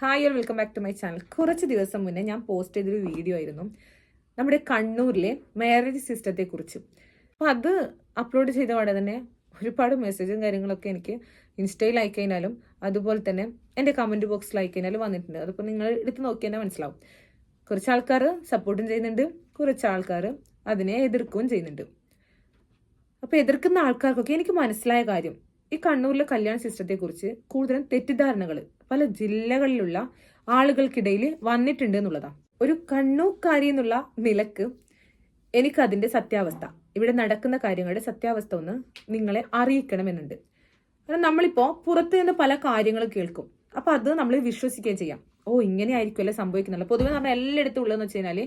Hi all welcome back to my channel കുറച്ച് ദിവസം മുന്നേ ഞാൻ പോസ്റ്റ് ചെയ്തൊരു വീഡിയോ ആയിരുന്നു. നമ്മുടെ കണ്ണൂരിലെ മാരേജ് സിസ്റ്റത്തെ കുറിച്ച്. അപ്പോൾ അത് അപ്ലോഡ് ചെയ്ത പാടെ തന്നെ ഒരുപാട് മെസ്സേജും കാര്യങ്ങളൊക്കെ എനിക്ക് ഇൻസ്റ്റയിൽ ലൈക്ക് കഴിഞ്ഞാലും അതുപോലെ തന്നെ എന്റെ കമന്റ് ബോക്സിൽ ലൈക്ക് കഴിഞ്ഞാലും വന്നിട്ടുണ്ട്. അതിപ്പോൾ നിങ്ങൾ എടുത്ത് നോക്കി തന്നെ മനസ്സിലാവും. കുറച്ച് ആൾക്കാർ സപ്പോർട്ടും ചെയ്യുന്നുണ്ട് കുറച്ച് ആൾക്കാർ അതിനെ എതിർക്കുകയും ചെയ്യുന്നുണ്ട്. അപ്പോൾ എതിർക്കുന്ന ആൾക്കാർക്കൊക്കെ എനിക്ക് മനസ്സിലായ കാര്യം ഈ കണ്ണൂരിലെ കല്യാണ സിസ്റ്റത്തെക്കുറിച്ച് കൂടുതലും തെറ്റിദ്ധാരണകൾ പല ജില്ലകളിലുള്ള ആളുകൾക്കിടയിൽ വന്നിട്ടുണ്ട് എന്നുള്ളതാണ് ഒരു കണ്ണൂക്കാരി എന്നുള്ള നിലയ്ക്ക് എനിക്കതിന്റെ സത്യാവസ്ഥ. ഇവിടെ നടക്കുന്ന കാര്യങ്ങളുടെ സത്യാവസ്ഥ ഒന്ന് നിങ്ങളെ അറിയിക്കണമെന്നുണ്ട്. കാരണം നമ്മളിപ്പോൾ പുറത്ത് നിന്ന് പല കാര്യങ്ങളും കേൾക്കും. അപ്പം അത് നമ്മൾ വിശ്വസിക്കുകയും ചെയ്യാം. ഓ ഇങ്ങനെ ആയിരിക്കുമല്ലേ സംഭവിക്കുന്നുള്ളത് പൊതുവെ പറഞ്ഞാൽ എല്ലായിടത്തും ഉള്ളതെന്ന് വെച്ച് കഴിഞ്ഞാൽ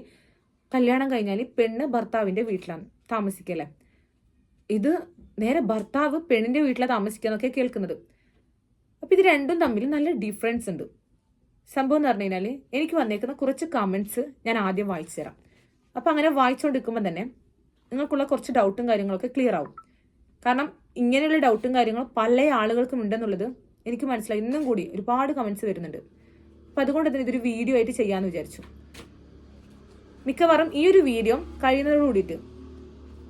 കല്യാണം കഴിഞ്ഞാൽ പെണ്ണ് ഭർത്താവിന്റെ വീട്ടിലാണ് താമസിക്കല്ലേ ഇത് നേരെ ഭർത്താവ് പെണ്ണിന്റെ വീട്ടിലാണ് താമസിക്കുക എന്നൊക്കെ കേൾക്കുന്നത്. അപ്പൊ ഇത് രണ്ടും തമ്മിൽ നല്ല ഡിഫറൻസ് ഉണ്ട്. സംഭവം എന്ന് പറഞ്ഞു കഴിഞ്ഞാൽ എനിക്ക് വന്നേക്കുന്ന കുറച്ച് കമന്റ്സ് ഞാൻ ആദ്യം വായിച്ചു തരാം. അപ്പോൾ അങ്ങനെ വായിച്ചുകൊണ്ടിരിക്കുമ്പോൾ തന്നെ നിങ്ങൾക്കുള്ള കുറച്ച് ഡൗട്ടും കാര്യങ്ങളൊക്കെ ക്ലിയർ ആവും. കാരണം ഇങ്ങനെയുള്ള ഡൗട്ടും കാര്യങ്ങളും പല ആളുകൾക്കും ഉണ്ടെന്നുള്ളത് എനിക്ക് മനസ്സിലായി. ഇന്നും കൂടി ഒരുപാട് കമന്റ്സ് വരുന്നുണ്ട്. അപ്പോൾ അതുകൊണ്ട് തന്നെ ഇതൊരു വീഡിയോ ആയിട്ട് ചെയ്യാമെന്ന് വിചാരിച്ചു. മിക്കവാറും ഈ ഒരു വീഡിയോ കഴിയുന്നതോട് കൂടിയിട്ട്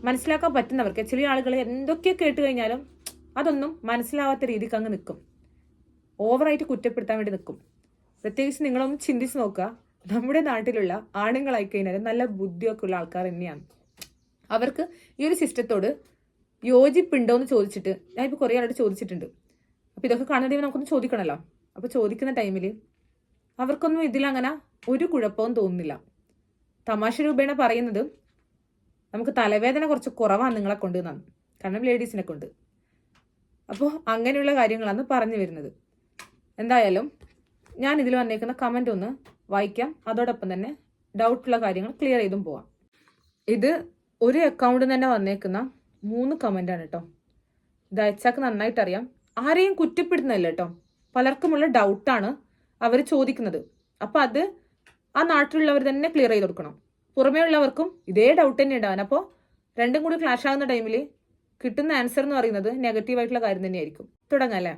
മനസ്സിലാക്കാൻ പറ്റുന്നവർക്ക് ചില ആളുകൾ എന്തൊക്കെ കേട്ട് കഴിഞ്ഞാലും അതൊന്നും മനസ്സിലാവാത്ത രീതിക്ക് അങ്ങ് നിൽക്കും. ഓവറായിട്ട് കുറ്റപ്പെടുത്താൻ വേണ്ടി നിൽക്കും പ്രത്യേകിച്ച് നിങ്ങളൊന്ന് ചിന്തിച്ച് നോക്കുക. നമ്മുടെ നാട്ടിലുള്ള ആണുങ്ങളായി കഴിഞ്ഞാൽ നല്ല ബുദ്ധിയൊക്കെ ഉള്ള ആൾക്കാർ തന്നെയാണ്. അവർക്ക് ഈ ഒരു സിസ്റ്റത്തോട് യോജിപ്പുണ്ടോ എന്ന് ചോദിച്ചിട്ട് ഞാൻ ഇപ്പോൾ കുറേ ആളോട് ചോദിച്ചിട്ടുണ്ട്. അപ്പോൾ ഇതൊക്കെ കാണുന്ന നമുക്കൊന്ന് ചോദിക്കണമല്ലോ അപ്പോൾ ചോദിക്കുന്ന ടൈമിൽ അവർക്കൊന്നും ഇതിലങ്ങനെ ഒരു കുഴപ്പവും തോന്നുന്നില്ല. തമാശ രൂപേണ പറയുന്നത് നമുക്ക് തലവേദന കുറച്ച് കുറവാണ് നിങ്ങളെ കൊണ്ട് കാരണം ലേഡീസിനെ കൊണ്ട്. അപ്പോൾ അങ്ങനെയുള്ള കാര്യങ്ങളാണ് പറഞ്ഞു വരുന്നത്. എന്തായാലും ഞാൻ ഇതിൽ വന്നേക്കുന്ന കമന്റ് ഒന്ന് വായിക്കാം. അതോടൊപ്പം തന്നെ ഡൗട്ടുള്ള കാര്യങ്ങൾ ക്ലിയർ ചെയ്തും പോവാം. ഇത് ഒരു അക്കൗണ്ടിൽ തന്നെ വന്നേക്കുന്ന മൂന്ന് കമന്റാണ് കേട്ടോ ഇത് അയച്ചാക്ക് നന്നായിട്ട് അറിയാം ആരെയും കുറ്റപ്പെടുത്തുന്നില്ല കേട്ടോ പലർക്കുമുള്ള ഡൗട്ടാണ് അവർ ചോദിക്കുന്നത്. അപ്പോൾ അത് ആ നാട്ടിലുള്ളവർ തന്നെ ക്ലിയർ ചെയ്ത് കൊടുക്കണം. പുറമേ ഉള്ളവർക്കും ഇതേ ഡൗട്ട് തന്നെ ഉണ്ടാവാൻ. അപ്പോൾ രണ്ടും കൂടി ക്ലാഷ് ആകുന്ന ടൈമിൽ കിട്ടുന്ന ആൻസർ എന്ന് പറയുന്നത് നെഗറ്റീവായിട്ടുള്ള കാര്യം തന്നെയായിരിക്കും. തുടങ്ങാം അല്ലേ?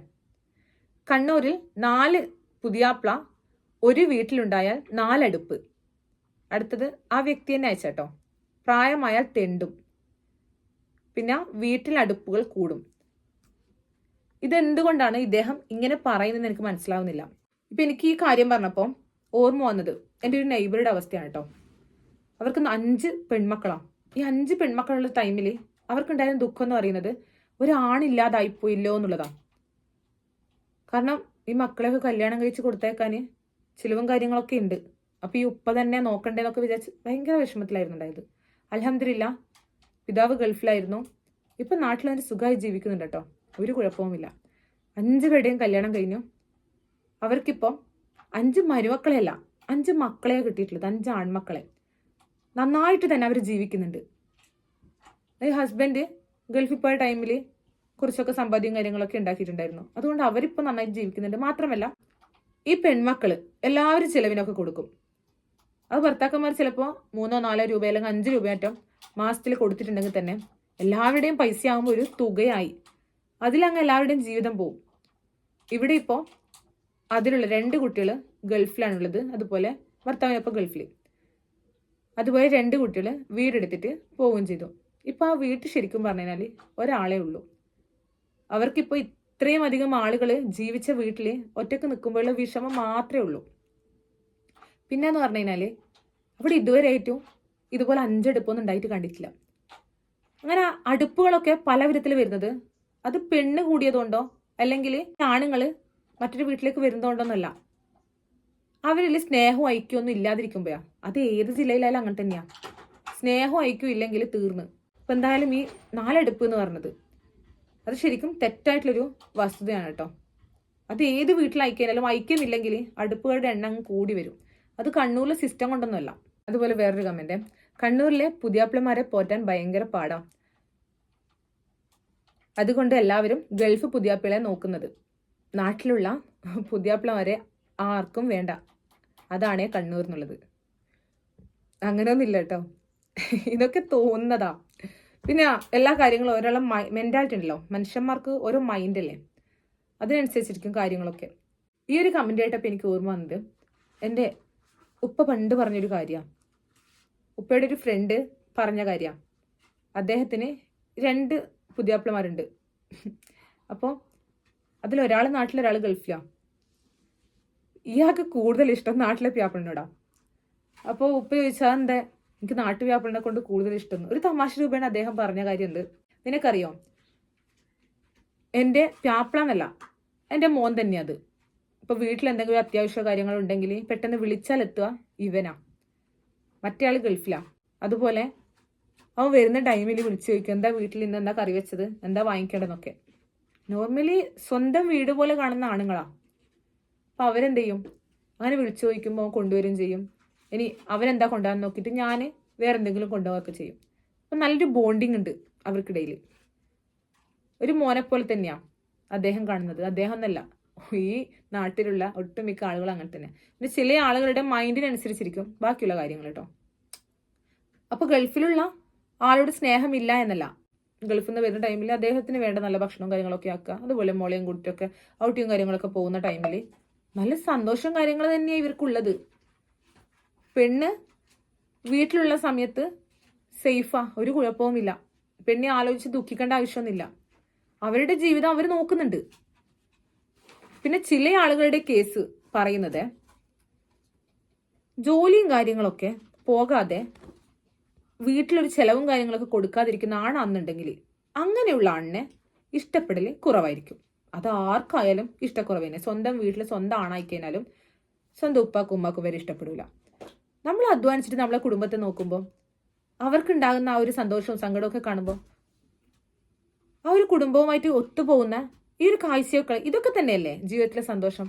കണ്ണൂരിൽ നാല് പുതിയാപ്ല ഒരു വീട്ടിലുണ്ടായാൽ നാലടുപ്പ്. അടുത്തത് ആ വ്യക്തി തന്നെ അയച്ചേട്ടോ പ്രായമായാൽ തെണ്ടും. പിന്നെ വീട്ടിൽ അടുപ്പുകൾ കൂടും. ഇതെന്തുകൊണ്ടാണ് ഇദ്ദേഹം ഇങ്ങനെ പറയുന്നതെന്ന് എനിക്ക് മനസ്സിലാവുന്നില്ല. ഇപ്പം എനിക്ക് ഈ കാര്യം പറഞ്ഞപ്പോൾ ഓർമ്മ വന്നത് എന്റെ ഒരു നെയ്ബറുടെ അവസ്ഥയാണ് കേട്ടോ അവർക്ക് അഞ്ച് പെൺമക്കളാണ് ഈ അഞ്ച് പെൺമക്കളുള്ള ടൈമിൽ അവർക്കുണ്ടായിരുന്ന ദുഃഖം എന്ന് പറയുന്നത് ഒരാണില്ലാതായിപ്പോയില്ലോ എന്നുള്ളതാണ് കാരണം ഈ മക്കളെയൊക്കെ കല്യാണം കഴിച്ച് കൊടുത്തേക്കാൻ ചിലവും കാര്യങ്ങളൊക്കെ ഉണ്ട്. അപ്പോൾ ഈ ഉപ്പ തന്നെ നോക്കണ്ടേന്നൊക്കെ വിചാരിച്ച് ഭയങ്കര വിഷമത്തിലായിരുന്നു ഉണ്ടായത് അലഹമില്ല പിതാവ് ഗൾഫിലായിരുന്നു. ഇപ്പം നാട്ടിൽ അവർ സുഖമായി ജീവിക്കുന്നുണ്ട് കേട്ടോ ഒരു കുഴപ്പവുമില്ല. അഞ്ച് പേരുടെയും കല്യാണം കഴിഞ്ഞു. അവർക്കിപ്പം അഞ്ച് മരുമക്കളെയല്ല അഞ്ച് മക്കളെ കിട്ടിയിട്ടുള്ളത്. അഞ്ച് ആൺമക്കളെ. നന്നായിട്ട് തന്നെ അവർ ജീവിക്കുന്നുണ്ട്. ഹസ്ബൻഡ് ഗൾഫിൽ പോയ ടൈമിൽ കുറച്ചൊക്കെ സമ്പാദ്യം കാര്യങ്ങളൊക്കെ ഉണ്ടാക്കിയിട്ടുണ്ടായിരുന്നു. അതുകൊണ്ട് അവരിപ്പോൾ നന്നായിട്ട് ജീവിക്കുന്നുണ്ട്. മാത്രമല്ല ഈ പെൺമക്കൾ എല്ലാവരും ചിലവിനൊക്കെ കൊടുക്കും. അത് ഭർത്താക്കന്മാർ ചിലപ്പോൾ മൂന്നോ നാലോ രൂപ അല്ലെങ്കിൽ അഞ്ച് രൂപയാറ്റം മാസത്തിൽ കൊടുത്തിട്ടുണ്ടെങ്കിൽ തന്നെ എല്ലാവരുടെയും പൈസ ആകുമ്പോൾ ഒരു തുകയായി. അതിലങ്ങ് എല്ലാവരുടെയും ജീവിതം പോവും. ഇവിടെ ഇപ്പോൾ അതിലുള്ള രണ്ട് കുട്ടികൾ ഗൾഫിലാണുള്ളത്. അതുപോലെ ഭർത്താവിനൊപ്പം ഗൾഫിൽ അതുപോലെ രണ്ട് കുട്ടികൾ വീടെടുത്തിട്ട് പോവുകയും ചെയ്തു. ഇപ്പോൾ ആ വീട്ടിൽ ശരിക്കും പറഞ്ഞു കഴിഞ്ഞാൽ ഒരാളേ ഉള്ളൂ. അവർക്കിപ്പോൾ ഇത്രയും അധികം ആളുകൾ ജീവിച്ച വീട്ടിൽ ഒറ്റയ്ക്ക് നിൽക്കുമ്പോഴുള്ള വിഷമം മാത്രമേ ഉള്ളൂ. പിന്നെ എന്ന് പറഞ്ഞു കഴിഞ്ഞാൽ അവിടെ ഇതുവരെ ആയിട്ടും ഇതുപോലെ അഞ്ചടുപ്പൊന്നും ഉണ്ടായിട്ട് കണ്ടിട്ടില്ല. അങ്ങനെ അടുപ്പുകളൊക്കെ പല വിധത്തിൽ വരുന്നത് അത് പെണ്ണ് കൂടിയതുകൊണ്ടോ അല്ലെങ്കിൽ ആണുങ്ങൾ മറ്റൊരു വീട്ടിലേക്ക് വരുന്നതുകൊണ്ടൊന്നുമല്ല അവരിൽ സ്നേഹവും ഐക്യമൊന്നും ഇല്ലാതിരിക്കുമ്പോഴാണ് അത് ഏത് ജില്ലയിലായാലും അങ്ങനെ തന്നെയാണ് സ്നേഹവും ഐക്യവും ഇല്ലെങ്കിൽ തീർന്ന്. ഇപ്പം എന്തായാലും ഈ നാലടുപ്പ് എന്ന് പറഞ്ഞത് അത് ശരിക്കും തെറ്റായിട്ടുള്ളൊരു വസ്തുതയാണ് കേട്ടോ. അത് ഏത് വീട്ടിൽ അയക്കാനാലും ഐക്യമില്ലെങ്കിൽ അടുപ്പുകളുടെ എണ്ണം കൂടി വരും. അത് കണ്ണൂരിലെ സിസ്റ്റം കൊണ്ടൊന്നുമല്ല. അതുപോലെ വേറൊരു കമന്റ് കണ്ണൂരിലെ പുതിയാപ്പിളമാരെ പോറ്റാൻ ഭയങ്കര പാടാണ് അതുകൊണ്ട് എല്ലാവരും ഗൾഫ് പുതിയാപ്പിളെ നോക്കുന്നത്. നാട്ടിലുള്ള പുതിയാപ്പിളമാരെ ആർക്കും വേണ്ട. അതാണേ കണ്ണൂർ എന്നുള്ളത് അങ്ങനെയൊന്നുമില്ല കേട്ടോ. ഇതൊക്കെ തോന്നുന്നതാ. പിന്നെ എല്ലാ കാര്യങ്ങളും ഒരാളെ മെന്റാലിറ്റി ഉണ്ടല്ലോ. മനുഷ്യന്മാർക്ക് ഓരോ മൈൻഡല്ലേ അതിനനുസരിച്ചിരിക്കും കാര്യങ്ങളൊക്കെ. ഈ ഒരു കമന്റ് ആയിട്ടപ്പോൾ എനിക്ക് ഓർമ്മ വന്നത് എന്റെ ഉപ്പ പണ്ട് പറഞ്ഞൊരു കാര്യമാണ് ഉപ്പയുടെ ഒരു ഫ്രണ്ട് പറഞ്ഞ കാര്യമാണ് അദ്ദേഹത്തിന് രണ്ട് പുതിയാപ്പിളമാരുണ്ട്. അപ്പോൾ അതിലൊരാൾ നാട്ടിലൊരാൾ ഗൾഫിലാണ് ഇയാൾക്ക് കൂടുതൽ ഇഷ്ടം നാട്ടിലെ പ്യാപ്പിളിനോടാണ് അപ്പോൾ ഉപ്പ ചോദിച്ചാൽ എന്താ എനിക്ക് നാട്ടുവ്യാപനെ കൊണ്ട് കൂടുതൽ ഇഷ്ടം. ഒരു തമാശ രൂപേണ അദ്ദേഹം പറഞ്ഞ കാര്യമുണ്ട്. നിനക്കറിയോ? എന്റെ പ്യാപ്പിളന്നല്ല എന്റെ മോൻ തന്നെയാ അത്. ഇപ്പോൾ വീട്ടിൽ എന്തെങ്കിലും അത്യാവശ്യ കാര്യങ്ങളുണ്ടെങ്കിൽ പെട്ടെന്ന് വിളിച്ചാൽ എത്തുക ഇവനാ. മറ്റേ ആൾ ഗൾഫിലാ. അതുപോലെ അവൻ വരുന്ന ടൈമിൽ വിളിച്ചു ചോദിക്കും എന്താ വീട്ടിൽ ഇന്ന് എന്താ കറി വെച്ചത്? എന്താ വാങ്ങിക്കേണ്ടതെന്നൊക്കെ. നോർമലി സ്വന്തം വീട് പോലെ കാണുന്ന ആണുങ്ങളാ. അപ്പോൾ അവരെന്ത് ചെയ്യും അങ്ങനെ വിളിച്ചു ചോദിക്കുമ്പോൾ കൊണ്ടുവരും ചെയ്യും. ഇനി അവനെന്താ കൊണ്ടുപോകാൻ നോക്കിയിട്ട് ഞാൻ വേറെ എന്തെങ്കിലും കൊണ്ടുപോകുകയൊക്കെ ചെയ്യും. അപ്പം നല്ലൊരു ബോണ്ടിങ് ഉണ്ട് അവർക്കിടയിൽ ഒരു മോനെ പോലെ തന്നെയാണ് അദ്ദേഹം കാണുന്നത്. അദ്ദേഹം എന്നല്ല ഈ നാട്ടിലുള്ള ഒട്ടുമിക്ക ആളുകൾ അങ്ങനെ തന്നെ പിന്നെ ചില ആളുകളുടെ മൈൻഡിനനുസരിച്ചിരിക്കും ബാക്കിയുള്ള കാര്യങ്ങൾ കേട്ടോ. അപ്പോൾ ഗൾഫിലുള്ള ആളോട് സ്നേഹമില്ല എന്നല്ല. ഗൾഫിൽ നിന്ന് വരുന്ന ടൈമിൽ അദ്ദേഹത്തിന് വേണ്ട നല്ല ഭക്ഷണവും കാര്യങ്ങളൊക്കെ ആക്കുക അതുപോലെ മോളെയും കൂട്ടിയൊക്കെ ഔട്ടിയും കാര്യങ്ങളൊക്കെ പോകുന്ന ടൈമിൽ നല്ല സന്തോഷം കാര്യങ്ങൾ തന്നെയാണ് ഇവർക്കുള്ളത്. പെണ്ണ് വീട്ടിലുള്ള സമയത്ത് സേഫാ ഒരു കുഴപ്പവുമില്ല. പെണ്ണെ ആലോചിച്ച് ദുഃഖിക്കേണ്ട ആവശ്യമൊന്നുമില്ല. അവരുടെ ജീവിതം അവർ നോക്കുന്നുണ്ട്. പിന്നെ ചില ആളുകളുടെ കേസ് പറയുന്നത് ജോലിയും കാര്യങ്ങളൊക്കെ പോകാതെ വീട്ടിലൊരു ചെലവും കാര്യങ്ങളൊക്കെ കൊടുക്കാതിരിക്കുന്ന ആണാന്നുണ്ടെങ്കിൽ അങ്ങനെയുള്ള ആണിനെ ഇഷ്ടപ്പെടൽ കുറവായിരിക്കും. അത് ആർക്കായാലും ഇഷ്ടക്കുറവ് തന്നെ സ്വന്തം വീട്ടിൽ സ്വന്തം ആണായി കഴിഞ്ഞാലും സ്വന്തം ഉപ്പാക്കും ഉമ്മാക്കും വരെ ഇഷ്ടപ്പെടില്ല നമ്മൾ അധ്വാനിച്ചിട്ട് നമ്മളെ കുടുംബത്തെ നോക്കുമ്പോൾ അവർക്കുണ്ടാകുന്ന ആ ഒരു സന്തോഷവും സങ്കടമൊക്കെ കാണുമ്പോൾ ആ ഒരു കുടുംബവുമായിട്ട് ഒത്തുപോകുന്ന ഈ ഒരു കാഴ്ചയൊക്കെ ഇതൊക്കെ തന്നെയല്ലേ ജീവിതത്തിലെ സന്തോഷം?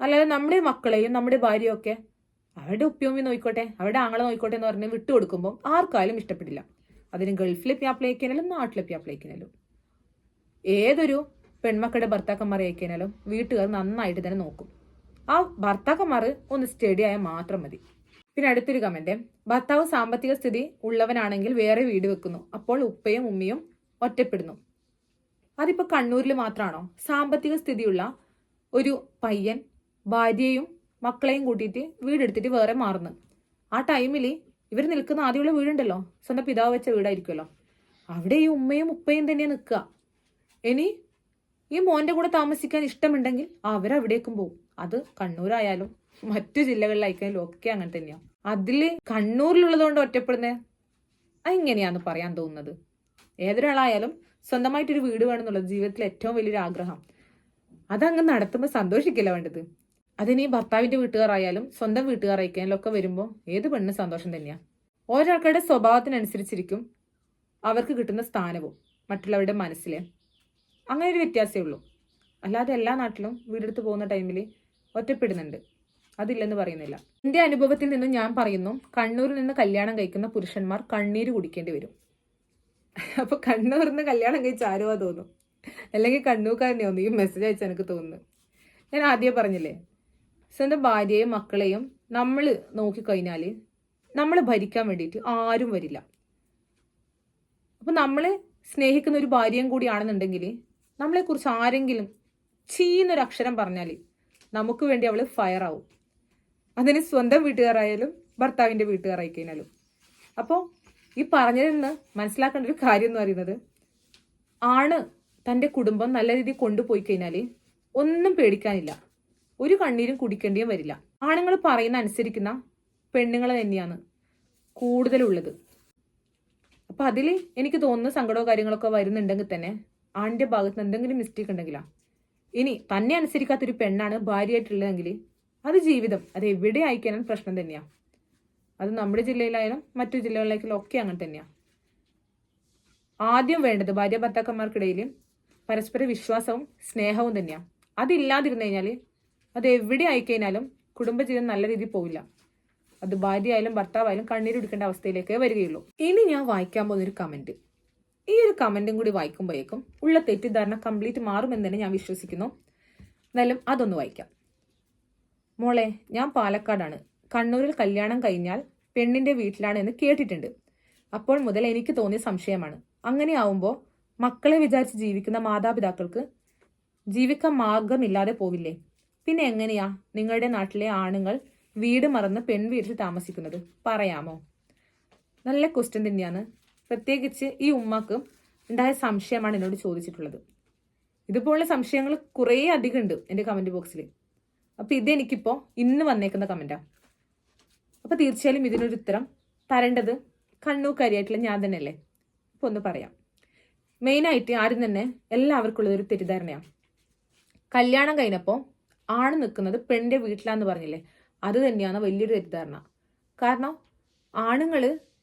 അല്ലാതെ നമ്മുടെ മക്കളെയും നമ്മുടെ ഭാര്യയും ഒക്കെ അവരുടെ ഉപ്പയോമി നോയിക്കോട്ടെ അവരുടെ ആങ്ങളെ നോയിക്കോട്ടെ എന്ന് പറഞ്ഞ് വിട്ടുകൊടുക്കുമ്പോൾ ആർക്കായാലും ഇഷ്ടപ്പെടില്ല. അതിന് ഗൾഫിലെ പ്യാപ്പിളേക്കാനും നാട്ടിലെ പ്യാപ്പിളേക്കാനും ഏതൊരു പെൺമക്കളുടെ ഭർത്താക്കന്മാരെ അയക്കാനാലും വീട്ടുകാർ നന്നായിട്ട് തന്നെ നോക്കും. ആ ഭർത്താക്കന്മാർ ഒന്ന് സ്റ്റഡി ആയാൽ മാത്രം മതി. പിന്നെ അടുത്തൊരു കമന്റ് ഭർത്താവ് സാമ്പത്തിക സ്ഥിതി ഉള്ളവനാണെങ്കിൽ വേറെ വീട് വെക്കുന്നു. അപ്പോൾ ഉപ്പയും ഉമ്മയും ഒറ്റപ്പെടുന്നു. അതിപ്പോ കണ്ണൂരിൽ മാത്രമാണോ സാമ്പത്തിക സ്ഥിതിയുള്ള ഒരു പയ്യൻ ഭാര്യയും മക്കളെയും കൂട്ടിയിട്ട് വീടെടുത്തിട്ട് വേറെ മാറുന്നു. ആ ടൈമിൽ ഇവർ നിൽക്കുന്ന ആദ്യമുള്ള വീടുണ്ടല്ലോ. സ്വന്തം പിതാവ് വെച്ച വീടായിരിക്കുമല്ലോ. അവിടെ ഈ ഉമ്മയും ഉപ്പയും തന്നെ നിൽക്കുക. ഇനി ഈ മോന്റെ കൂടെ താമസിക്കാൻ ഇഷ്ടമുണ്ടെങ്കിൽ അവരവിടേക്കും പോകും അത് കണ്ണൂരായാലും മറ്റു ജില്ലകളിലായിക്കാലും ഒക്കെ അങ്ങനെ തന്നെയാണ് അതിൽ കണ്ണൂരിലുള്ളതുകൊണ്ട് ഒറ്റപ്പെടുന്നത് അതെങ്ങനെയാന്ന് പറയാൻ തോന്നുന്നത്. ഏതൊരാളായാലും സ്വന്തമായിട്ടൊരു വീട് വേണമെന്നുള്ളത് ജീവിതത്തിലെ ഏറ്റവും വലിയൊരു ആഗ്രഹം. അതങ്ങ് നടത്തുമ്പോൾ സന്തോഷിക്കില്ല വേണ്ടത്? അതിന് ഭർത്താവിന്റെ വീട്ടുകാരായാലും സ്വന്തം വീട്ടുകാരായിക്കാലും ഒക്കെ വരുമ്പോൾ ഏത് പെണ്ണ് സന്തോഷം തന്നെയാണ് ഓരോരുത്തരുടെ സ്വഭാവത്തിനനുസരിച്ചിരിക്കും അവർക്ക് കിട്ടുന്ന സ്ഥാനവും മറ്റുള്ളവരുടെ മനസ്സിൽ അങ്ങനെ ഒരു വ്യത്യാസമേ ഉള്ളൂ. അല്ലാതെ എല്ലാ നാട്ടിലും വീടെടുത്ത് പോകുന്ന ടൈമിൽ ഒറ്റപ്പെടുന്നുണ്ട്. അതില്ലെന്ന് പറയുന്നില്ല. എന്റെ അനുഭവത്തിൽ നിന്ന് ഞാൻ പറയുന്നു കണ്ണൂരിൽ നിന്ന് കല്യാണം കഴിക്കുന്ന പുരുഷന്മാർ കണ്ണീര് കുടിക്കേണ്ടി വരും. അപ്പോൾ കണ്ണൂരിൽ നിന്ന് കല്യാണം കഴിച്ച ആരോ തോന്നും അല്ലെങ്കിൽ കണ്ണൂർക്കാരനെ ഒന്ന് ഈ മെസ്സേജ് അയച്ചാൽ എനിക്ക് തോന്നുന്നു. ഞാൻ ആദ്യം പറഞ്ഞില്ലേ സ്വന്തം ഭാര്യയും മക്കളെയും നമ്മൾ നോക്കിക്കഴിഞ്ഞാൽ നമ്മൾ ഭരിക്കാൻ വേണ്ടിയിട്ട് ആരും വരില്ല. അപ്പം നമ്മൾ സ്നേഹിക്കുന്ന ഒരു ഭാര്യയും കൂടിയാണെന്നുണ്ടെങ്കിൽ നമ്മളെക്കുറിച്ച് ആരെങ്കിലും ചീന്നൊരു അക്ഷരം പറഞ്ഞാൽ നമുക്ക് വേണ്ടി അവൾ ഫയർ ആവും അതിന് സ്വന്തം വീട്ടുകാരായാലും ഭർത്താവിന്റെ വീട്ടുകാരായി കഴിഞ്ഞാലും അപ്പോൾ ഈ പറഞ്ഞതിൽ നിന്ന് മനസ്സിലാക്കേണ്ട ഒരു കാര്യം എന്ന് പറയുന്നത് ആണ് തന്റെ കുടുംബം നല്ല രീതിയിൽ കൊണ്ടുപോയി കഴിഞ്ഞാൽ ഒന്നും പേടിക്കാനില്ല. ഒരു കണ്ണീരും കുടിക്കേണ്ടിയും വരില്ല. ആണുങ്ങൾ പറയുന്ന അനുസരിക്കുന്ന പെണ്ണുങ്ങൾ തന്നെയാണ് കൂടുതലുള്ളത്. അപ്പൊ അതിൽ എനിക്ക് തോന്നുന്ന സങ്കടമോ കാര്യങ്ങളൊക്കെ വരുന്നുണ്ടെങ്കിൽ തന്നെ ആണിന്റെ ഭാഗത്ത് എന്തെങ്കിലും മിസ്റ്റേക്ക് ഉണ്ടെങ്കിലാ? ഇനി തന്നെ അനുസരിക്കാത്തൊരു പെണ്ണാണ് ഭാര്യയായിട്ടുള്ളതെങ്കിൽ അത് ജീവിതം അത് എവിടെ അയക്കാനും പ്രശ്നം തന്നെയാണ് അത് നമ്മുടെ ജില്ലയിലായാലും മറ്റു ജില്ലകളിലേക്കും ഒക്കെ അങ്ങനെ തന്നെയാണ് ആദ്യം വേണ്ടത് ഭാര്യ ഭർത്താക്കന്മാർക്കിടയിൽ പരസ്പര വിശ്വാസവും സ്നേഹവും തന്നെയാണ് അതില്ലാതിരുന്നു കഴിഞ്ഞാൽ അത് എവിടെ ആയിക്കഴിഞ്ഞാലും കുടുംബജീവിതം നല്ല രീതിയിൽ പോവില്ല. അത് ഭാര്യ ആയാലും ഭർത്താവായാലും കണ്ണീരെടുക്കേണ്ട അവസ്ഥയിലേക്കേ വരികയുള്ളൂ. ഇനി ഞാൻ വായിക്കാൻ പോകുന്ന ഒരു കമന്റ് ഈ ഒരു കമന്റും കൂടി വായിക്കുമ്പോഴേക്കും ഉള്ള തെറ്റിദ്ധാരണ കംപ്ലീറ്റ് മാറുമെന്ന് തന്നെ ഞാൻ വിശ്വസിക്കുന്നു. എന്നാലും അതൊന്ന് വായിക്കാം. മോളെ ഞാൻ പാലക്കാടാണ്. കണ്ണൂരിൽ കല്യാണം കഴിഞ്ഞാൽ പെണ്ണിന്റെ വീട്ടിലാണ് എന്ന് കേട്ടിട്ടുണ്ട്. അപ്പോൾ മുതൽ എനിക്ക് തോന്നിയ സംശയമാണ്. അങ്ങനെ ആവുമ്പോൾ മക്കളെ വിചാരിച്ച് ജീവിക്കുന്ന മാതാപിതാക്കൾക്ക് ജീവിക്കാൻ മാർഗമില്ലാതെ പോവില്ലേ? പിന്നെ എങ്ങനെയാ നിങ്ങളുടെ നാട്ടിലെ ആണുങ്ങൾ വീട് മറന്ന് പെൺവീട്ടിൽ താമസിക്കുന്നത്? പറയാമോ? നല്ല ക്വസ്റ്റ്യൻ തന്നെയാണ്. പ്രത്യേകിച്ച് ഈ ഉമ്മക്ക് ഉണ്ടായ സംശയമാണ് എന്നോട് ചോദിച്ചിട്ടുള്ളത്. ഇതുപോലുള്ള സംശയങ്ങൾ കുറേ അധികം ഉണ്ട് എന്റെ കമന്റ് ബോക്സിൽ അപ്പോൾ ഇതെനിക്കിപ്പോൾ ഇന്ന് വന്നേക്കുന്ന കമന്റാണ് അപ്പോൾ തീർച്ചയായും ഇതിനൊരു ഉത്തരം തരേണ്ടത് കണ്ണൂക്കാരിയായിട്ടുള്ള ഞാൻ തന്നെയല്ലേ? അപ്പോൾ ഒന്ന് പറയാം. മെയിനായിട്ട് ആരും തന്നെ എല്ലാവർക്കുള്ളതൊരു തെറ്റിദ്ധാരണയാണ് കല്യാണം കഴിഞ്ഞപ്പോൾ ആണ് നിൽക്കുന്നത് പെണ്ണിന്റെ വീട്ടിലാന്ന് പറഞ്ഞില്ലേ? അത് തന്നെയാണ് വലിയൊരു തെറ്റിദ്ധാരണ. കാരണം ആണുങ്ങൾ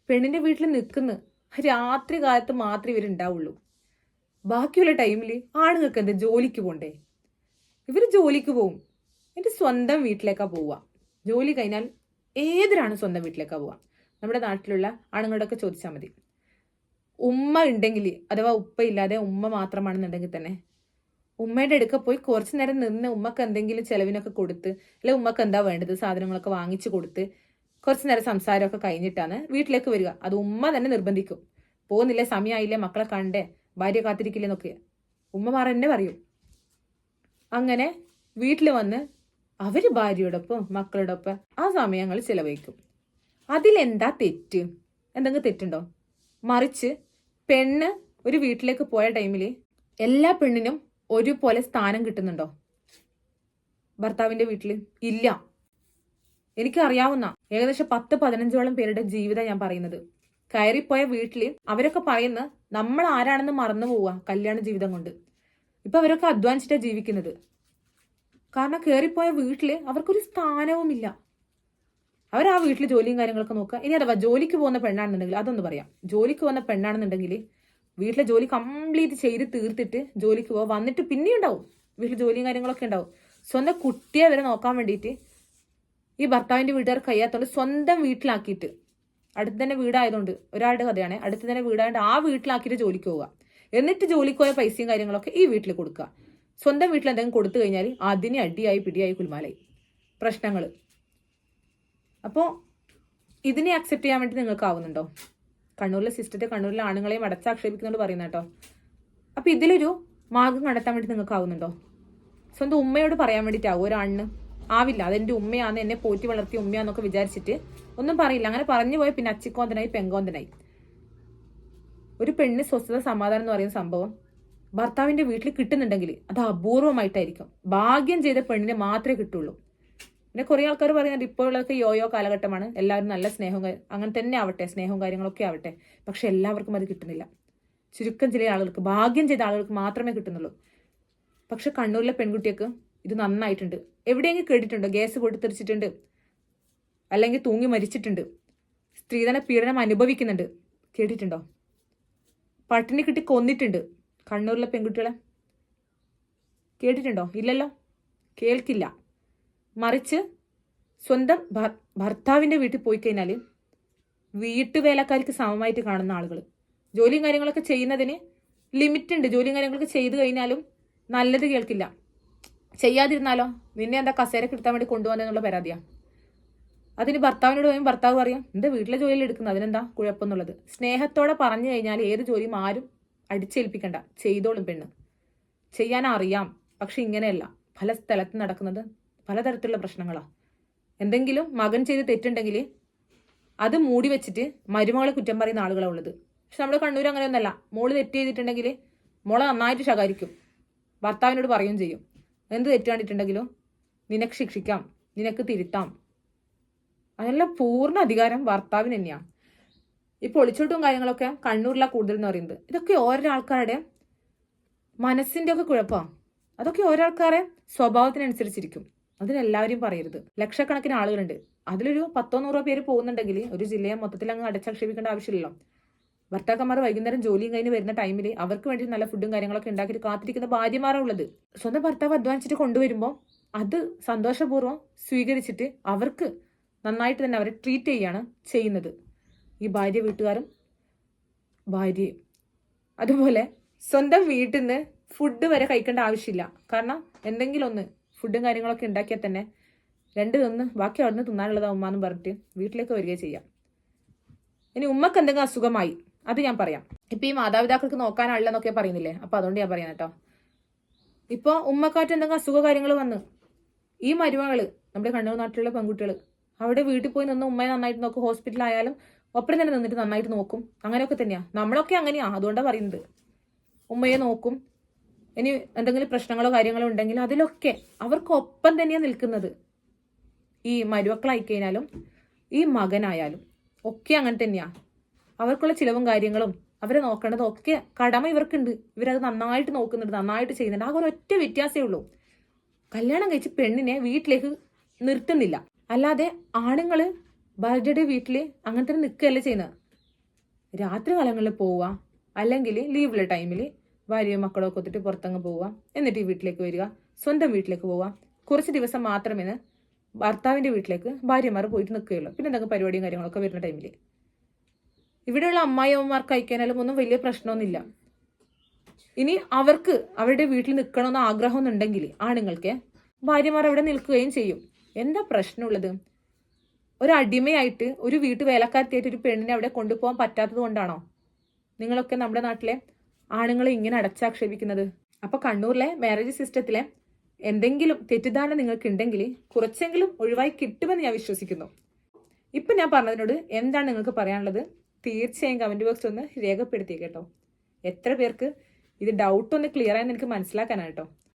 പെണ്ണിന്റെ വീട്ടിൽ നിൽക്കുന്നു രാത്രി കാലത്ത് മാത്രമേ ഇവരുണ്ടാവുള്ളൂ. ബാക്കിയുള്ള ടൈമിൽ ആണുങ്ങൾക്ക് എന്താ ജോലിക്ക് പോണ്ടേ? ഇവർ ജോലിക്ക് പോവും. എന്റെ സ്വന്തം വീട്ടിലേക്കാണ് പോവുക. ജോലി കഴിഞ്ഞാൽ ഏതൊരാണ് സ്വന്തം വീട്ടിലേക്കാണ് പോവുക. നമ്മുടെ നാട്ടിലുള്ള ആണുങ്ങളോടൊക്കെ ചോദിച്ചാൽ മതി. ഉമ്മ ഉണ്ടെങ്കിൽ അഥവാ ഉപ്പ ഇല്ലാതെ ഉമ്മ മാത്രമാണെന്നുണ്ടെങ്കിൽ തന്നെ ഉമ്മയുടെ അടുക്ക പോയി കുറച്ച് നേരം നിന്ന് ഉമ്മക്ക് എന്തെങ്കിലും ചിലവിനൊക്കെ കൊടുത്ത് അല്ലെ ഉമ്മക്ക് എന്താ വേണ്ടത് സാധനങ്ങളൊക്കെ വാങ്ങിച്ചു കൊടുത്ത് കുറച്ച് നേരം സംസാരമൊക്കെ കഴിഞ്ഞിട്ടാണ് വീട്ടിലേക്ക് വരിക. അത് ഉമ്മ തന്നെ നിർബന്ധിക്കും. പോകുന്നില്ലേ? സമയമായില്ലേ മക്കളെ കണ്ടേ? ഭാര്യ കാത്തിരിക്കില്ലെന്നൊക്കെ ഉമ്മമാർ തന്നെ പറയും. അങ്ങനെ വീട്ടിൽ വന്ന് അവർ ഭാര്യയോടൊപ്പം മക്കളോടൊപ്പം ആ സമയങ്ങൾ ചിലവഴിക്കും. അതിലെന്താ തെറ്റ്? എന്തെങ്കിലും തെറ്റുണ്ടോ? മറിച്ച് പെണ്ണ് ഒരു വീട്ടിലേക്ക് പോയ ടൈമിൽ എല്ലാ പെണ്ണിനും ഒരുപോലെ സ്ഥാനം കിട്ടുന്നുണ്ടോ? ഭർത്താവിന്റെ വീട്ടിൽ ഇല്ല. എനിക്കറിയാവുന്ന ഏകദേശം പത്ത് പതിനഞ്ചോളം പേരുടെ ജീവിതം ഞാൻ പറയുന്നത്. കയറിപ്പോയ വീട്ടിൽ അവരൊക്കെ പറയുന്ന നമ്മൾ ആരാണെന്ന് മറന്നു പോവുക കല്യാണ ജീവിതം കൊണ്ട് ഇപ്പൊ അവരൊക്കെ അധ്വാനിച്ചിട്ടാണ് ജീവിക്കുന്നത്. കാരണം കയറിപ്പോയ വീട്ടിൽ അവർക്കൊരു സ്ഥാനവുമില്ല. അവർ ആ വീട്ടിൽ ജോലിയും കാര്യങ്ങളൊക്കെ നോക്കുക. ഇനി അഥവാ ജോലിക്ക് പോകുന്ന പെണ്ണാണെന്നുണ്ടെങ്കിൽ അതൊന്ന് പറയാം. ജോലിക്ക് പോകുന്ന പെണ്ണാണെന്നുണ്ടെങ്കിൽ വീട്ടിലെ ജോലി കംപ്ലീറ്റ് ചെയ്ത് തീർത്തിട്ട് ജോലിക്ക് പോവാ വന്നിട്ട് പിന്നെയും ഉണ്ടാവും. വീട്ടിൽ ജോലിയും കാര്യങ്ങളൊക്കെ ഉണ്ടാവും. സ്വന്തം കുട്ടിയെ വരെ നോക്കാൻ വേണ്ടിയിട്ട് ഈ ഭർത്താവിന്റെ വീട്ടുകാർ കഴിയാത്തോണ്ട് സ്വന്തം വീട്ടിലാക്കിയിട്ട് അടുത്ത് തന്നെ വീടായതുകൊണ്ട് ഒരാളുടെ കഥയാണ്. അടുത്ത് തന്നെ വീടായതുകൊണ്ട് ആ വീട്ടിലാക്കിയിട്ട് ജോലിക്ക് പോവുക. എന്നിട്ട് ജോലിക്ക് പോയ പൈസയും കാര്യങ്ങളൊക്കെ ഈ വീട്ടിൽ കൊടുക്കുക. സ്വന്തം വീട്ടിൽ എന്തെങ്കിലും കൊടുത്തു കഴിഞ്ഞാൽ അതിനെ അടിയായി പിടിയായി കുൽമാലായി പ്രശ്നങ്ങൾ അപ്പോൾ ഇതിനെ അക്സെപ്റ്റ് ചെയ്യാൻ വേണ്ടി നിങ്ങൾക്ക് ആവുന്നുണ്ടോ? കണ്ണൂരിലെ സിസ്റ്റത്തെ കണ്ണൂരിലെ ആണുങ്ങളെയും അടച്ചാക്ഷേപിക്കുന്നുണ്ട് പറയുന്ന കേട്ടോ. അപ്പോൾ ഇതിലൊരു മാർഗം കണ്ടെത്താൻ വേണ്ടി നിങ്ങൾക്ക് ആവുന്നുണ്ടോ? സ്വന്തം ഉമ്മയോട് പറയാൻ വേണ്ടിയിട്ടാവും ഒരാണിന്? ആവില്ല. അതെന്റെ ഉമ്മയാന്ന് എന്നെ പോറ്റി വളർത്തിയ ഉമ്മയാന്നൊക്കെ വിചാരിച്ചിട്ട് ഒന്നും പറയില്ല. അങ്ങനെ പറഞ്ഞു പോയി പിന്നെ അച്ചിക്കോന്തനായി പെങ്കോന്തനായി. ഒരു പെണ്ണ് സ്വസ്ഥത സമാധാനം എന്ന് പറയുന്ന സംഭവം ഭർത്താവിന്റെ വീട്ടിൽ കിട്ടുന്നുണ്ടെങ്കിൽ അത് അപൂർവമായിട്ടായിരിക്കും. ഭാഗ്യം ചെയ്ത പെണ്ണിനെ മാത്രമേ കിട്ടുള്ളൂ. പിന്നെ കുറേ ആൾക്കാർ പറയുന്നത് ഇപ്പോഴൊക്കെ യോയോ കാലഘട്ടമാണ്. എല്ലാവരും നല്ല സ്നേഹവും അങ്ങനെ തന്നെ ആവട്ടെ സ്നേഹവും കാര്യങ്ങളൊക്കെ ആവട്ടെ. പക്ഷെ എല്ലാവർക്കും അത് കിട്ടുന്നില്ല. ചുരുക്കം ചില ആളുകൾക്ക് ഭാഗ്യം ചെയ്ത ആളുകൾക്ക് മാത്രമേ കിട്ടുന്നുള്ളൂ. പക്ഷെ കണ്ണൂരിലെ പെൺകുട്ടിക്ക് ഇത് നന്നായിട്ടുണ്ട്. എവിടെയെങ്കിലും കേട്ടിട്ടുണ്ടോ? ഗ്യാസ് പൊട്ടിത്തെറിച്ചിട്ടുണ്ട്. അല്ലെങ്കിൽ തൂങ്ങി മരിച്ചിട്ടുണ്ട്. സ്ത്രീധന പീഡനം അനുഭവിക്കുന്നുണ്ട്. കേട്ടിട്ടുണ്ടോ? പട്ടിണി കിട്ടി കൊന്നിട്ടുണ്ട്. കണ്ണൂരിലെ പെൺകുട്ടികളെ. കേട്ടിട്ടുണ്ടോ? ഇല്ലല്ലോ. കേൾക്കില്ല. മറിച്ച് സ്വന്തം ഭർ- ഭർത്താവിന്റെ വീട്ടിൽ പോയി കഴിഞ്ഞാൽ വീട്ടുവേലക്കാർക്ക് സമമായിട്ട് കാണുന്ന ആളുകൾ. ജോലിയും കാര്യങ്ങളൊക്കെ ചെയ്യുന്നതിന് ലിമിറ്റ് ഉണ്ട് ജോലിയും കാര്യങ്ങളൊക്കെ ചെയ്തു കഴിഞ്ഞാലും നല്ലത് കേൾക്കില്ല. ചെയ്യാതിരുന്നാലോ? നിന്നെ എന്താ കസേര കിട്ടാൻ വേണ്ടി കൊണ്ടുവന്നെന്നുള്ള പരാതിയാ. അതിന് ഭർത്താവിനോട് പറയും ഭർത്താവ് പറയാം എന്റെ വീട്ടിലെ ജോലിയിൽ എടുക്കുന്നത്? അതിനെന്താ കുഴപ്പമെന്നുള്ളത്? സ്നേഹത്തോടെ പറഞ്ഞു കഴിഞ്ഞാൽ ഏത് ജോലിയും ആരും അടിച്ചേൽപ്പിക്കണ്ട. ചെയ്തോളും പെണ്ണ്. ചെയ്യാൻ അറിയാം പക്ഷെ ഇങ്ങനെയല്ല. പല സ്ഥലത്ത് നടക്കുന്നത് പലതരത്തിലുള്ള പ്രശ്നങ്ങളാ. എന്തെങ്കിലും മകൻ ചെയ്ത് തെറ്റുണ്ടെങ്കിൽ അത് മൂടി വെച്ചിട്ട് മരുമകളെ കുറ്റം പറയുന്ന ആളുകളാണ് ഉള്ളത്. പക്ഷെ നമ്മുടെ കണ്ണൂർ അങ്ങനെയൊന്നല്ല. മോൾ തെറ്റ് ചെയ്തിട്ടുണ്ടെങ്കിൽ മോളെ നന്നായിട്ട് ശകാരിക്കും. ഭർത്താവിനോട് പറയുകയും ചെയ്യും. എന്ത് തെറ്റ് കണ്ടിട്ടുണ്ടെങ്കിലും നിനക്ക് ശിക്ഷിക്കാം നിനക്ക് തിരുത്താം. അതിനുള്ള പൂർണ അധികാരം ഭർത്താവിന് തന്നെയാണ് ഈ പൊളിച്ചോട്ടും കാര്യങ്ങളൊക്കെ കണ്ണൂരിലാണ് കൂടുതൽ എന്ന് പറയുന്നത്. ഇതൊക്കെ ഓരോ ആൾക്കാരുടെ മനസ്സിന്റെ ഒക്കെ കുഴപ്പമാണ് അതൊക്കെ ഓരോ ആൾക്കാരെ സ്വഭാവത്തിനനുസരിച്ചിരിക്കും. അതിനെല്ലാവരും പറയരുത്. ലക്ഷക്കണക്കിന് ആളുകളുണ്ട്. അതിലൊരു പത്തോ നൂറോ പേര് പോകുന്നുണ്ടെങ്കിൽ ഒരു ജില്ലയെ മൊത്തത്തിൽ അങ്ങ് അടച്ചാക്ഷേപിക്കേണ്ട ആവശ്യമില്ലല്ലോ. ഭർത്താക്കന്മാർ വൈകുന്നേരം ജോലിയും കഴിഞ്ഞ് വരുന്ന ടൈമിൽ അവർക്ക് വേണ്ടി നല്ല ഫുഡും കാര്യങ്ങളൊക്കെ ഉണ്ടാക്കിയിട്ട് കാത്തിരിക്കുന്ന ഭാര്യമാരാണ് ഉള്ളത്. സ്വന്തം ഭർത്താവ് അധ്വാനിച്ചിട്ട് കൊണ്ടുവരുമ്പോൾ അത് സന്തോഷപൂർവം സ്വീകരിച്ചിട്ട് അവർക്ക് നന്നായിട്ട് തന്നെ അവരെ ട്രീറ്റ് ചെയ്യാണ് ചെയ്യുന്നത്. ഈ ഭാര്യ വീട്ടുകാരും ഭാര്യയും അതുപോലെ സ്വന്തം വീട്ടിൽ നിന്ന് ഫുഡ് വരെ കഴിക്കേണ്ട ആവശ്യമില്ല. കാരണം എന്തെങ്കിലും ഒന്ന് ഫുഡും കാര്യങ്ങളൊക്കെ ഉണ്ടാക്കിയാൽ തന്നെ രണ്ട് തിന്ന് ബാക്കി അവിടെ നിന്ന് തിന്നാനുള്ളതാ ഉമ്മ എന്ന് പറഞ്ഞിട്ട് വീട്ടിലേക്ക് വരികയും ചെയ്യാം. ഇനി ഉമ്മക്ക് എന്തെങ്കിലും അസുഖമായി? അത് ഞാൻ പറയാം. ഇപ്പൊ ഈ മാതാപിതാക്കൾക്ക് നോക്കാനാളില്ലെന്നൊക്കെ പറയുന്നില്ലേ? അപ്പൊ അതുകൊണ്ട് ഞാൻ പറയാം കേട്ടോ. ഇപ്പൊ ഉമ്മക്കാറ്റ് എന്തെങ്കിലും അസുഖ കാര്യങ്ങൾ വന്ന് ഈ മരുമകൾ നമ്മുടെ കണ്ണൂർ നാട്ടിലുള്ള പെൺകുട്ടികൾ അവിടെ വീട്ടിൽ പോയി നിന്ന് ഉമ്മയെ നന്നായിട്ട് നോക്കും ഹോസ്പിറ്റലായാലും ഒപ്പം തന്നെ നിന്നിട്ട് നന്നായിട്ട് നോക്കും. അങ്ങനെയൊക്കെ തന്നെയാ. നമ്മളൊക്കെ അങ്ങനെയാ. അതുകൊണ്ടാണ് പറയുന്നത്. ഉമ്മയെ നോക്കും. ഇനി എന്തെങ്കിലും പ്രശ്നങ്ങളോ കാര്യങ്ങളോ ഉണ്ടെങ്കിൽ അതിലൊക്കെ അവർക്കൊപ്പം തന്നെയാണ് നിൽക്കുന്നത്. ഈ മരുമക്കളായി കഴിഞ്ഞാലും ഈ മകനായാലും ഒക്കെ അങ്ങനെ തന്നെയാ. അവർക്കുള്ള ചിലവും കാര്യങ്ങളും അവരെ നോക്കേണ്ടതും ഒക്കെ കടമ ഇവർക്കുണ്ട്. ഇവരത് നന്നായിട്ട് നോക്കുന്നുണ്ട് നന്നായിട്ട് ചെയ്യുന്നുണ്ട്. ആ ഒരൊറ്റ വ്യത്യാസമേ ഉള്ളൂ. കല്യാണം കഴിച്ച് പെണ്ണിനെ വീട്ടിലേക്ക് നിർത്തുന്നില്ല. അല്ലാതെ ആണുങ്ങൾ ഭാര്യയുടെ വീട്ടിൽ അങ്ങനെ തന്നെ നിൽക്കുകയല്ല ചെയ്യുന്നത്. രാത്രി കാലങ്ങളിൽ പോവുക അല്ലെങ്കിൽ ലീവുള്ള ടൈമിൽ ഭാര്യയും മക്കളൊക്കെ ഒത്തിട്ട് പുറത്തങ്ങ് പോവുക എന്നിട്ട് ഈ വീട്ടിലേക്ക് വരിക സ്വന്തം വീട്ടിലേക്ക് പോവുക. കുറച്ച് ദിവസം മാത്രമേ ഭർത്താവിന്റെ വീട്ടിലേക്ക് ഭാര്യമാർ പോയിട്ട് നിൽക്കുകയുള്ളൂ. പിന്നെ എന്തെങ്കിലും പരിപാടിയും കാര്യങ്ങളൊക്കെ വരുന്ന ടൈമിൽ ഇവിടെയുള്ള അമ്മായിയമ്മമാർക്ക് അയക്കാനാലും ഒന്നും വലിയ പ്രശ്നമൊന്നുമില്ല. ഇനി അവർക്ക് അവരുടെ വീട്ടിൽ നിൽക്കണമെന്ന് ആഗ്രഹമൊന്നുണ്ടെങ്കിൽ ആണുങ്ങൾക്ക് ഭാര്യമാർ അവിടെ നിൽക്കുകയും ചെയ്യും. എന്താ പ്രശ്നമുള്ളത്? ഒരു അടിമയായിട്ട് ഒരു വീട്ടു വേലക്കാരത്തിയായിട്ട് ഒരു പെണ്ണിനെ അവിടെ കൊണ്ടുപോകാൻ പറ്റാത്തത് കൊണ്ടാണോ? നിങ്ങളൊക്കെ നമ്മുടെ നാട്ടിലെ ആണുങ്ങളെ ഇങ്ങനെ അടച്ചാക്ഷേപിക്കുന്നത്. അപ്പൊ കണ്ണൂരിലെ മാരേജ് സിസ്റ്റത്തിലെ എന്തെങ്കിലും തെറ്റിദ്ധാരണ നിങ്ങൾക്ക് ഉണ്ടെങ്കിൽ കുറച്ചെങ്കിലും ഒഴിവായി കിട്ടുമെന്ന് ഞാൻ വിശ്വസിക്കുന്നു. ഇപ്പൊ ഞാൻ പറഞ്ഞതിനോട് എന്താണ് നിങ്ങൾക്ക് പറയാനുള്ളത്? തീർച്ചയായും കമന്റ് ബോക്സിൽ ഒന്ന് രേഖപ്പെടുത്തി കേട്ടോ. എത്ര പേർക്ക് ഇത് ഡൗട്ട് ഒന്ന് ക്ലിയർ ആയെന്ന് എനിക്ക് മനസ്സിലാക്കാനാണ് കേട്ടോ.